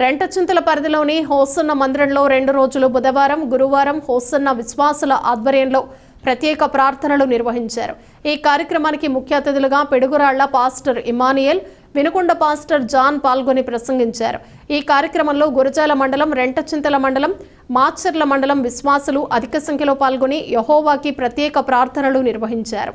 రెంటచింతల పరిధిలోని హోసన్న మందిరంలో రెండు రోజులు బుధవారం గురువారం హోసన్న విశ్వాసుల ఆధ్వర్యంలో ప్రత్యేక ప్రార్థనలు నిర్వహించారు. ఈ కార్యక్రమానికి ముఖ్య అతిథులుగా Piduguralla pastor Emmanuel Vinukonda pastor John పాల్గొని ప్రసంగించారు. ఈ కార్యక్రమంలో గురజాల మండలం రెంటచింతల మండలం మాచర్ల మండలం విశ్వాసులు అధిక సంఖ్యలో పాల్గొని యహోవాకి ప్రత్యేక ప్రార్థనలు నిర్వహించారు.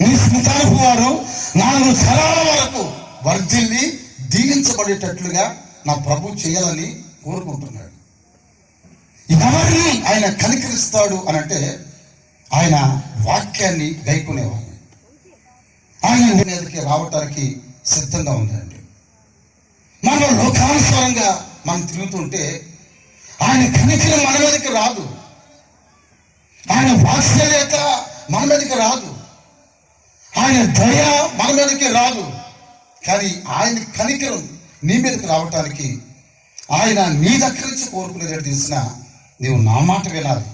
నీ సంతానపు వారు నాలుగు తరాల వరకు వర్ధిల్లి దీవించబడేటట్లుగా నా ప్రభు చేయాలని కోరుకుంటున్నాడు. ఎవరిని ఆయన కనికరిస్తాడు అని అంటే ఆయన వాక్యాన్ని గైకునేవాడు. ఆయన మీదకి రావటానికి సిద్ధంగా ఉందండి మనం లోకానుసారంగా మనం తిరుగుతుంటే ఆయన కనికరం మన మీదకి రాదు. ఆయన వాత్సల్యత మన మీదకి రాదు. ఆయన దయ మన మీదకి రాదు. కానీ ఆయన కనికరం నీ మీదకి రావటానికి ఆయన నీ దగ్గర నుంచి కోరుకునేది తెలిసిన నీవు నా మాట వినాలి.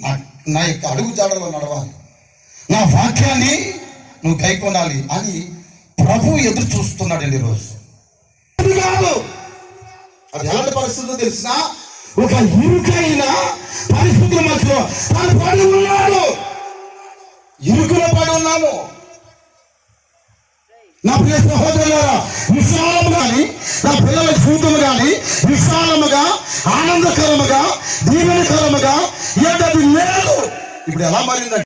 నా నా యొక్క అడుగు జాడలో నడవాలి. నా వాక్యాన్ని నువ్వు కైకొనాలి అని ప్రభు ఎదురు చూస్తున్నాడండి ఈరోజు. కాదు. అది ఎలాంటి పరిస్థితుల్లో తెలిసిన ఒక ఇరుకైన పరిస్థితుల మధ్యలో తాను పడి ఉన్నాడు. ఇరుకులో పడి ఉన్నాను నా ప్రియ సహోదరులారా విశాలము కానీ నా పిల్లల జీవితం కానీ విశాలముగా ఆనందకరముగా దీవెనకరముగా ఎంతటి లేదు ఇప్పుడు ఎలా మారిందంటే